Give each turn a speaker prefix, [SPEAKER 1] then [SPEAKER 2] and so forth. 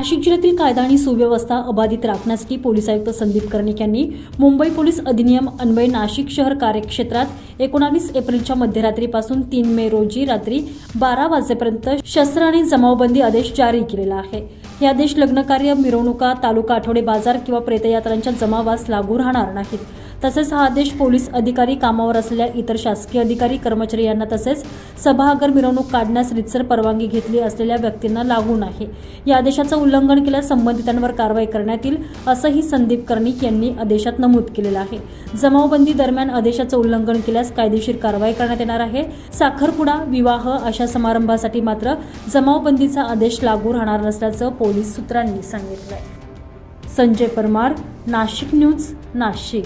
[SPEAKER 1] नाशिक जिल्ह्यातील कायदा आणि सुव्यवस्था अबाधित राखण्यासाठी पोलीस आयुक्त संदीप कर्णिक यांनी मुंबई पोलीस अधिनियम अन्वये नाशिक शहर कार्यक्षेत्रात एकोणावीस एप्रिलच्या मध्यरात्रीपासून तीन मे रोजी रात्री बारा वाजेपर्यंत शस्त्र आणि जमावबंदी आदेश जारी केलेला आहे. हे आदेश लग्नकार्य मिरवणुका तालुका आठवडे बाजार किंवा प्रेतयात्रांच्या जमावास लागू राहणार नाहीत. तसेच हा आदेश पोलीस अधिकारी कामावर असलेल्या इतर शासकीय अधिकारी कर्मचारी यांना तसेच सभागर मिरवणूक काढण्यास रितसर परवानगी घेतली असलेल्या व्यक्तींना लागू नाही. या आदेशाचं उल्लंघन केल्यास संबंधितांवर कारवाई करण्यात येईल असंही संदीप कर्णिक यांनी आदेशात नमूद केलेलं आहे. जमावबंदी दरम्यान आदेशाचं उल्लंघन केल्यास कायदेशीर कारवाई करण्यात येणार आहे. साखरपुडा विवाह अशा समारंभासाठी मात्र जमावबंदीचा आदेश लागू राहणार नसल्याचं पोलीस सूत्रांनी सांगितलंय. संजय परमार नाशिक न्यूज नाशिक.